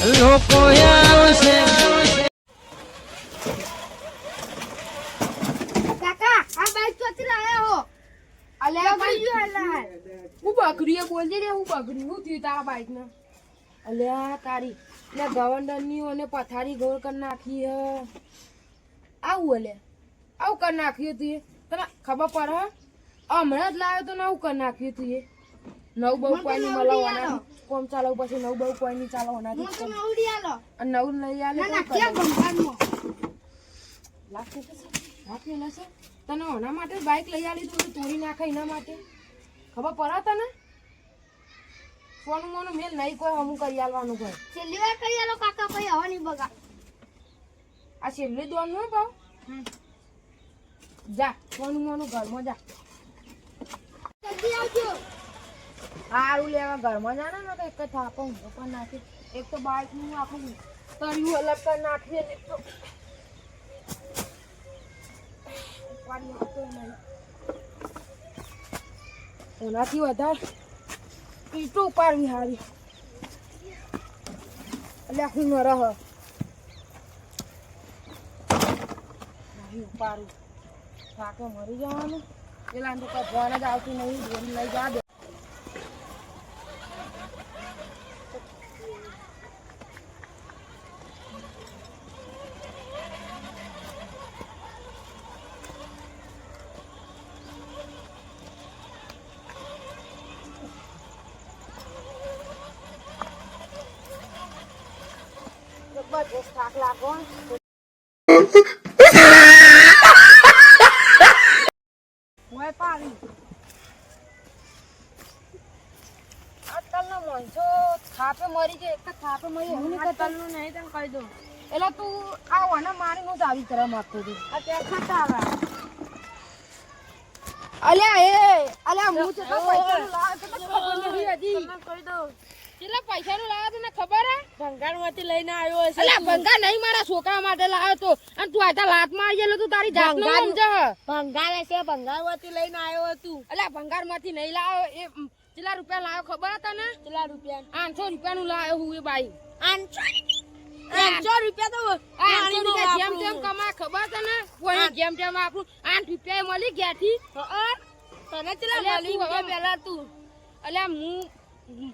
લોકો આવશે કાકા આ બાઈક ચોથી લાયા હો? અલ્યા ભાઈ જો અલ્યા હું બકરીએ બોલજે ને હું બકરી હું થયું તારા બાઈક ને અલ્યા તારી ને ગવંડરની અને પથારી ગોળ કરી નાખી હે. આવું અલે આવું કરી નાખ્યું તું તને ખબર પડે હમણાં જ લાવ્યો તો ને આવું કરી નાખ્યું તું નવ બહુ પાણી મળવાના કોમ ચાલો પછી નવ બહુ કોઈ નહીં ચાલવાના મને તો લઈ આલો. અને નવું લઈ આલે ના ના ક્યાં. ભંગારમાં છે. છે? તને એના માટે બાઇક લઈ આલી તું તોડી નાખે એના માટે. ખબર પડા તને? સોનું મોનું મેલ નહીં કોઈ હમું કરી આલવાનું કોઈ છેલ્લી વાર કરી આલો કાકા ભાઈ હવે નહીં બગા. આ છેલ્લી દોનનું ભાવ? જા સોનું મોનું ઘરમાં જા. જલ્દી આવજો. સારું લેવા ઘરમાં જાણે ને તો એક જ થાપો ઊંધો પણ નાખી. એક તો બાઈકનું આખું તળિયું અલગ કરી નાખીએ ને તો. એનાથી વધારે ઈટો ઉપાડવી હારી. એટલે આખી ન રહ. ઉપાડું. થાકે મરી જવાનું. પેલા તો કપવાના જ આવતી નહીં લઈ જા દે જબરજસ્ત થાક લાગો મોય પાડી આજકાલનો માણસો થાપે મરી થાપે મરી એવું નહીં તને કહી દઉં એટલે તું આ વાના મારી નું જ આવી કરવા માંગતો અલ્યા એ અલ્યા હું તો કહી દઉં. કેટલા પૈસાનું લાવ્યો તને ખબર હે? ભંગારમાંથી લઈને આવ્યો હશે અલ્યા ભંગા નહીં મારા છોકરા માટે લાવ્યો તો. અને તું આતા લાત ગયેલો તું તારી જાત નો સમજે. હે. ભંગારમાંથી ભંગારમાંથી લઈને આવ્યો ભંગારમાંથી નહીં લાવ્યો એ કેટલા રૂપિયા લાવ્યો ખબર હતા ને કેટલા રૂપિયા? આઠસો રૂપિયા નું લાવ્યો હું એ બાઈ. આઠસો? આઠસો રૂપિયા તો આઠસો રૂપિયા જેમ તેમ કમાય ખબર છે ને કોઈ જેમ તેમ આપણું આઠ રૂપિયા મળી ગયા થી તને કેટલા મળી પેલા તું. અલ્યા હું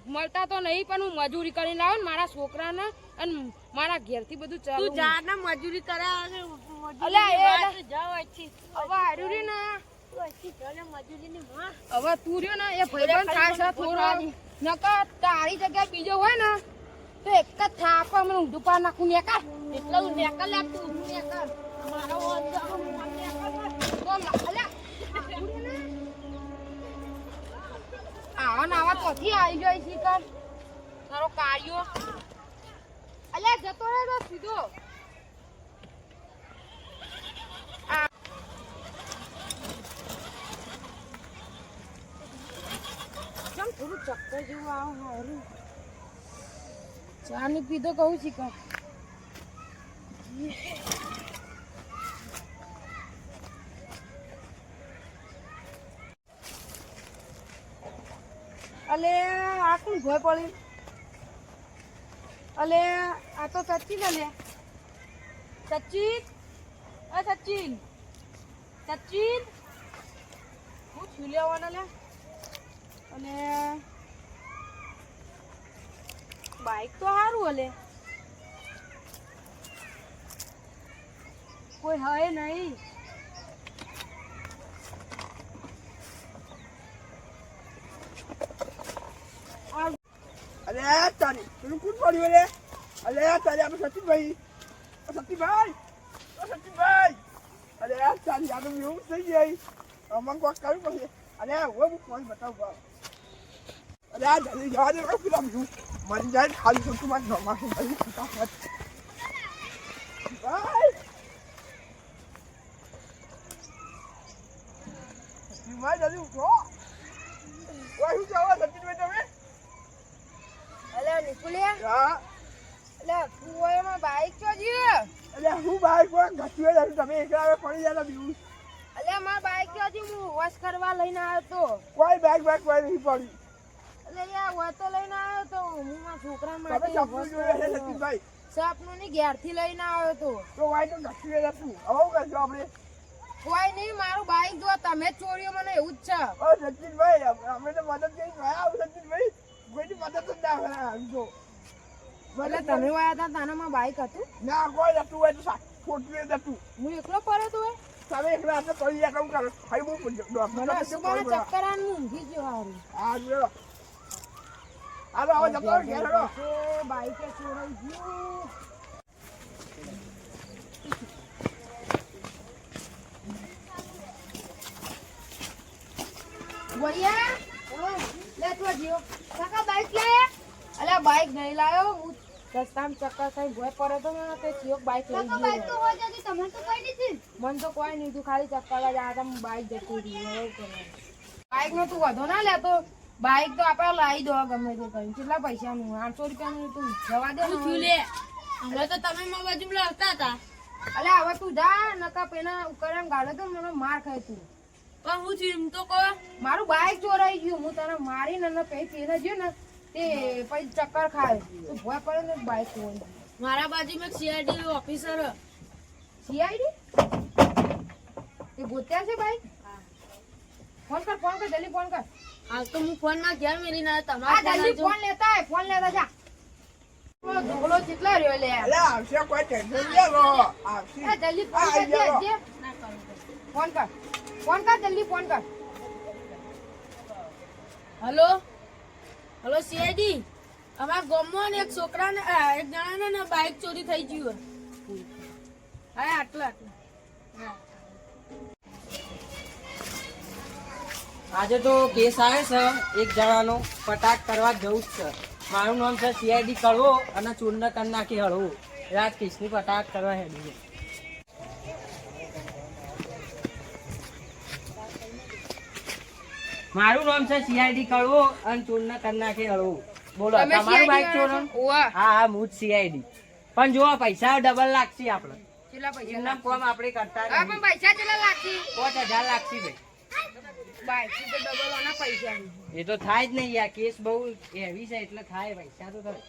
મળતા તો નહીં પણ હું મજૂરી કરીને લાવું મારા છોકરાને અને મારા ઘેરથી બધું ચાલુ તું જા ને મજૂરી કરાવે અલ્યા, એ જાવ અચ્છી હવે હાર્યું રે ને. હવે તું રહ્યો ને એ ભાઈબંધ થાય છે થોડો. નકર તારી જગ્યાએ બીજો હોય ને તો એક જ થાપા મને ઊંધું પાર નાખું ને કા એટલે હું નેકર લાગતું નેકર. મારો હું તો અલ્યા હાર્યું રે ને. આવા ને આવા ચોથી આવી જાય શિકાર તારો કાર્યો અલ્યા, જતો રહે તો સીધો. કેમ થોડું ચક્કર જેવું આવ હારું. ચા ની પીધો કહું શિકાર અલે આ કોણ ભોય પડી. અલે, આ તો સચિન અલે. સચિન? અ, સચિન. સચિન? હું છું લેવાના લે અને બાઈક તો સારું અલે. કોઈ હે નહીં. આ તારી પેલું કોણ પડ્યું અરે આ તારી આપણે સચિનભાઈ ઓ સચિનભાઈ અરે તારી આ તો એવું થઈ ગઈ. અમન કોક કરવું પડશે. અરે હવે હું ફોન બતાવું અરે આ જલ્દી જવા દે પેલા બીજું. મરી જાય ખાલી ખોટું મારે છે ભાઈ ફટાફટ ભાઈ. જલ્દી ઉઠો. શું જવા સચિનભાઈ તમે? અલે નિકુલિયા હા. અલે તું બાઈક ચો જીવે? હું બાઈક પર ઘસ્યું જ તમે એકલા પડી જાય બીજું અલે મારા બાઈક જી હું વોશ કરવા લઈને આવ્યો તો. કોઈ બાઈક બેગ કોઈ નહીં પડી. એટલે યાર હોય તો લઈને આવ્યો તો. હું મારા છોકરા તમે માટે સપનું જોયું છે સપનું ની ઘેરથી લઈને આવ્યો તો. તો વાય તો નક્કી હતું હવે કરશું આપણે? કોઈ નહીં મારું બાઈક જો તમે જ મને એવું જ છે. ઓ સચિનભાઈ અમે તો મદદ કરી ગયા આવું સચિનભાઈ કોઈની મદદ જ ના કરે આમ તો એટલે તમે વાયા હતા તાનામાં બાઈક હતું? ના કોઈ હતું હોય તો સા- હતું હું એકલો પડ્યો તું તમે એકલા હતા કરી રહ્યા કેમ કરો. ભાઈ હું ડોક્ટર ચક્કર આવીને ઊંઘી ગયો હારું. હા જો. હાલો હવે જતો ઘેર. બાઈકે છોડાઈ ગયું. વળિયા લે તો જીઓ. કાકા બાઈક લાયા? અલ્યા બાઈક નહીં લાયો. હું રસ્તામાં ચક્કર ખાઈ ભોય પડે તો મને ચિયોક બાઈક લઈ બાઈક તો ગયો જતી તમને તો કોઈ નથી. મન તો કોઈ નહીં. તું ખાલી ચક્કર જ આ હું બાઈક જતી રહી. બાઈક નો તું વધો ના લેતો. બાઈક તો આપણે લાવી દો ગમે તે કરીને. કેટલા પૈસાનું? આઠસો રૂપિયાનું તું જવા દે ને. હવે. તો તમે મારા બાજુ લાવતા હતા. અલ્યા હવે તું જા. નકા પેલા ઉકરણ ગાળે તો મને માર ખાય તું. પણ હું છું એમ તો કહો. મારું બાઈક ચોરાઈ ગયું. હું તને મારી ને પછી પેને જ્યો ને તે પછી ચક્કર ખાય. તું ભોય પડે ને બાઈક ચોરી. મારા બાજુમાં સીઆઈડી ઓફિસર સીઆઈડી એ ગોત્યા છે બાઈક? ફોન કર ફોન કર જલ્દી ફોન કર. હા તો હું ફોનમાં ઘેર મેલીને ના તમારા જલ્દી ફોન લેતા હે ફોન લેતા જા. ઢોકળો કેટલા રહ્યો લે. લે આવશે કોઈ ટેન્શન લે લો આવશે. જલ્દી ફોન કર ફોન કર. ફોન કર જલ્દી ફોન કર. હલો? હલો સીઆઈડી અમારા ગામમાં એક છોકરાને એક જણાને ને બાઈક ચોરી થઈ ગયું હા આટલા આટલા. આજે તો કેસ આવે છે એક જણાનો. પટાક કરવા જવું જ છે. મારું નામ છે સીઆઈડી કળવો અને ચૂર્ણ કરી નાખી હળવું. રાજકીશની પટાક કરવા હેડી મારું નામ છે સીઆઈડી કડવો અને ચૂર્ણ કર નાખે હળવું બોલો તમારું બાઈક ચોર હા હા હું જ સીઆઈડી પણ જો પૈસા ડબલ લાગશે આપણે. કેટલા પૈસા એમના કોમ આપણે કરતા હા પણ પૈસા કેટલા લાગશે? પાંચ હજાર લાગશે ભાઈ એ તો થાય જ નહીં આ કેસ બહુ હેવી છે એટલે થાય પૈસા તો થાય.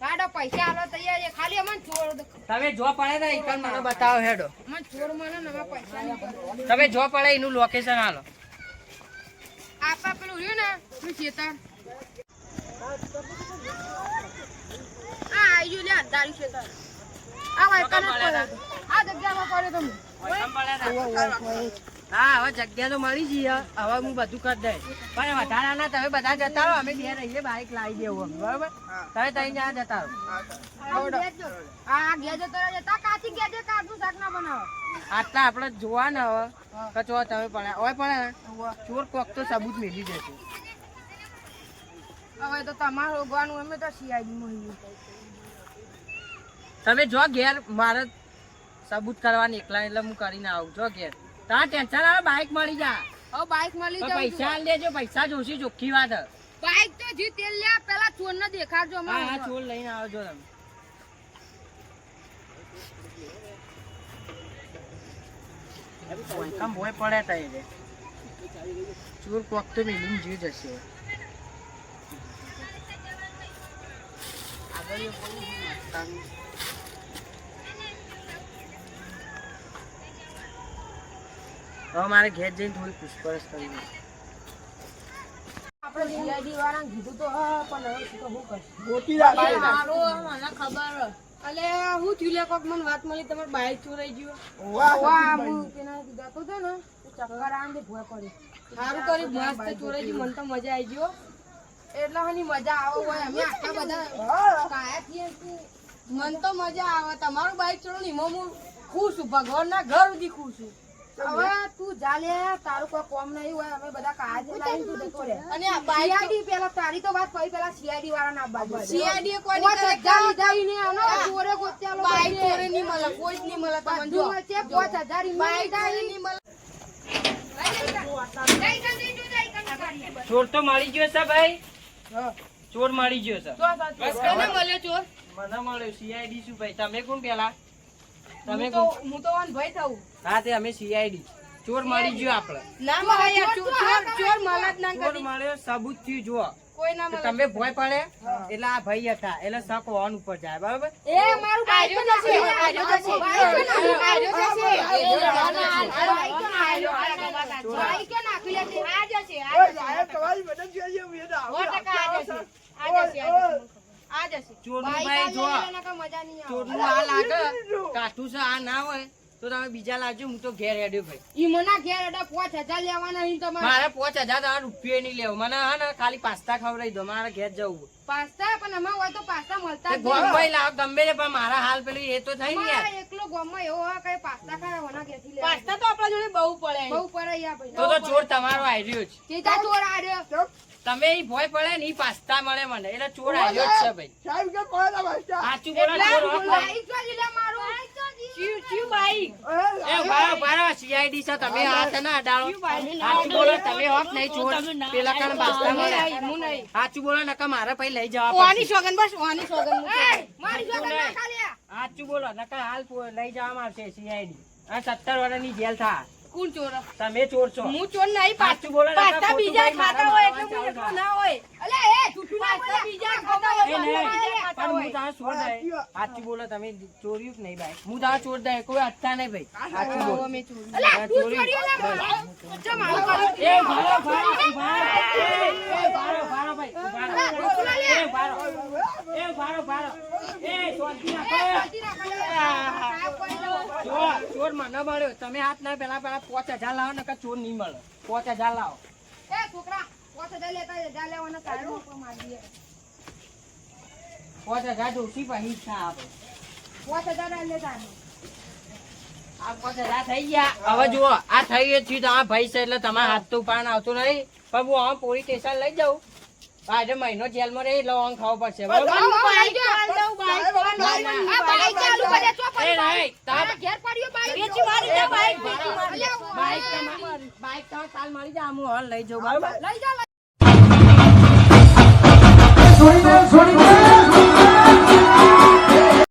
કાઢો પૈસા આલો તૈયાર છે. ખાલી અમને ચોર તમે જો પડે ને મને બતાવો હેડો. ચોર મને નવા પૈસા તમે જો પડે એનું લોકેશન હાલો આપા પેલું રહ્યું ને પેલું ખેતર આ આઈ લે અંધારી ખેતર આ વાયકા આ જગ્યામાં પડે તમે હા. હવે જગ્યા તો મળી જઈએ હવે હું બધું કરી દઈશ. પણ વધારાના તમે બધા જતા રહો. અમે બે રહીએ બાઈક લાવી દેવું અમે. બરોબર? તમે ત્રણ જણા જતા રહો. આ ગયા જતો જતા કાચી ગયા છે કાચું શાક ના બનાવો. આટલા આપણે જોવા ને હવે કચો તમે પડે હવે પડે ને ચોર કોક તો સબૂત મેળવી જશે હવે તો તમારું રોગવાનું અમે તો સીઆઈડી તમે જો ઘેર મારે સબૂત કરવાની એકલા એટલે હું કરીને આવું. જો ઘેર. તા ટેન્શન આવે બાઈક મળી જા હવે બાઇક મળી જાય પૈસા લેજો પૈસા જોશી ચોખ્ખી વાત. બાઇક તો જી તેલ લે પેલા ચોર ને દેખાડજો હા ચોર લઈને આવજો તમે કામ ભોય પડે તા એટલે ચોર કોક તો મેલીને જીવ જશે આગળ. હવે મારે ઘેર જઈને થોડી પૂછપરછ કરવી છે. આપણે સીઆઈડી કીધું તો પણ હવે શું કરશું ગોતી રાખે મને ખબર અલે હું થયું લે કોક મને વાત મળી તમારે બાઈક ચોરાઈ ગયું. વાહ વાહ. હું તેના જતો હતો ને તો ચક્કર આમ દે ભૂયા કરી સારું કર્યું મસ્ત ચોરાઈ ગયું. મને તો મજા આવી ગયો એટલે હની મજા આવે હોય અમે આટલા બધા કાયા છીએ. મન તો મજા આવે. તમારું બાઈક ચડો ને એમાં હું ખુશ છું. ભગવાનના ઘર સુધી ખુશ છું. હવે તું જા તારું કોઈ કોમ નહીં હોય અમે બધા કાયા છે તું જતો રે અને સીઆઈડી પેલા તારી તો વાત પછી પેલા સીઆઈડી વાળા ના બાજુ CID કોઈ કોઈ નહીં કરે. લીધા ઈ આનો ચોરે ગોત્યા બાઈક ચોરે નહીં મળે કોઈ જ નહીં મળે તમને જો. વચ્ચે પાંચ હજાર ઈ બાઈક લીધા ચોરે ઈ. નહીં મળે. ચોર તો મળી ગયો છે ભાઈ. ચોર મળી ગયો છે. બસ કને મળ્યો ચોર? મને મળ્યો સીઆઈડી શું ભાઈ? તમે કોણ પેલા તમે હું તો હું તો ભાઈ થવું હા તે અમે સીઆઈડી ચોર મળી ગયો આપણે ના મળે ચોર ચોર ચોર મળે જ ના ચોર મળ્યો સબૂત થયું જો કોઈ ના મળે તમે ભય પડે એટલે આ ભાઈ હતા એટલે શક ઓન ઉપર જાય બરાબર એ મારું આર્યો જશે આર્યો જશે આર્યો જશે બાઈક નાખી લે. આ જશે આ જશે તમારી મદદ જોઈએ, હું એને આવું ટકા આ. જશે આ જશે આ જશે ચોરનું બાઈક ભાઈ આ જો લે એના કાંઈ મજા નહીં આવે. ચોરનું આ લાગે. કાઠું છે આ ના હોય તો તમે બીજા લાવજો હું તો ઘેર હેડ્યો ભાઈ. ઈ મને ઘેર અડા પાંચ હજાર લેવાના અહીં તમારે. મારે પાંચ હજાર તમારા રૂપિયો નહીં લેવો. મને હા ને ખાલી પાસ્તા ખવડાવી દો મારે ઘેર જવું પાસ્તા પણ અમાર હોય તો પાસ્તા મળતા જ ગોમ ભાઈ લાવ ગમે તે પણ મારા હાલ પેલું એ તો થઈ ને યાર. એકલો ગામમાં એવો હોય કઈ પાસ્તા ખાય હોના ઘેરથી. પાસ્તા તો આપણા જોડે બહુ પડે. બહુ પડે ભાઈ. તો તો ચોર તમારો આવ્યો જ. ચેતા ચોર ચૂપ. તમે ઈ ભોય પડે ને ઈ પાસ્તા મળે મને. એટલે ચોર આવ્યો જ છે ભાઈ. સાહેબ કે પડે ના ભાઈ, સાહેબ. સાચું બોલો ચોર મારું. ચિયું ચિયું બાઈક એ ભારો ભારો સીઆઈડી છે તમે હાથ ના અડાડો સાચું બોલો તમે હોક નહીં ચોર. પેલા કાન પાસ્તા મળે હું નહીં. સાચું બોલો નકા મારે પછી લઈ જવા ઓની સોગન બસ ઓની સોગન મારી સોગન ના ખાલી સાચું બોલો નકા હાલ લઈ જવામાં આવશે સીઆઈડી આ સત્તર વર્ષની જેલ થા. કોણ ચોર તમે ચોર છો હું ચોર નહીં પાછું બોલો પાસ્તા બીજા ખાતા હોય એટલે હું એટલો ના હોય અલે એ પાસ્તા બીજા ખાતા હોય પણ હું તારા ચોર દે સાચું બોલો તમે ચોર્યું કે નહીં ભાઈ હું તારા ચોર દે કોઈ અત્તા નહીં ભાઈ સાચું બોલો મે ચોરી અલે તું ચોર્યું. ચોર્યું ના બોલ. ચમ આવું એ ભારો ભારો ભારો એ ભારો ભારો ભાઈ ભારો એ ભારો એ ભારો ભારો એ શાંતિ રાખો ના ચોર ચોર મને મળ્યો. તમે હાથ ના પેલા પેલા પાંચ હજાર લાવો ને ચોર નહીં મળે. પાંચ હજાર લાવો. એ છોકરા પાંચ હજાર લેતા હજાર લેવાના સારું આપણે હજાર ડોસી પછી ઈચ્છા આપે પાંચ હજાર આ લેતા આ પાંચ હજાર થઈ ગયા. હવે જુઓ આ થઈ ગયું છે તમારા ભાઈ છે એટલે તમારા હાથ તો પાન આવતું નહીં. પણ હું હવે પોલીસ સ્ટેશન લઈ જાઉં. ભાઈ આજે મહિનો જેલમાં રહી લોંગ ખાવો પડશે. બાઈક તમે કાલ મારી જા હું હોલ લઈ જાઉં. લઈ જાઓ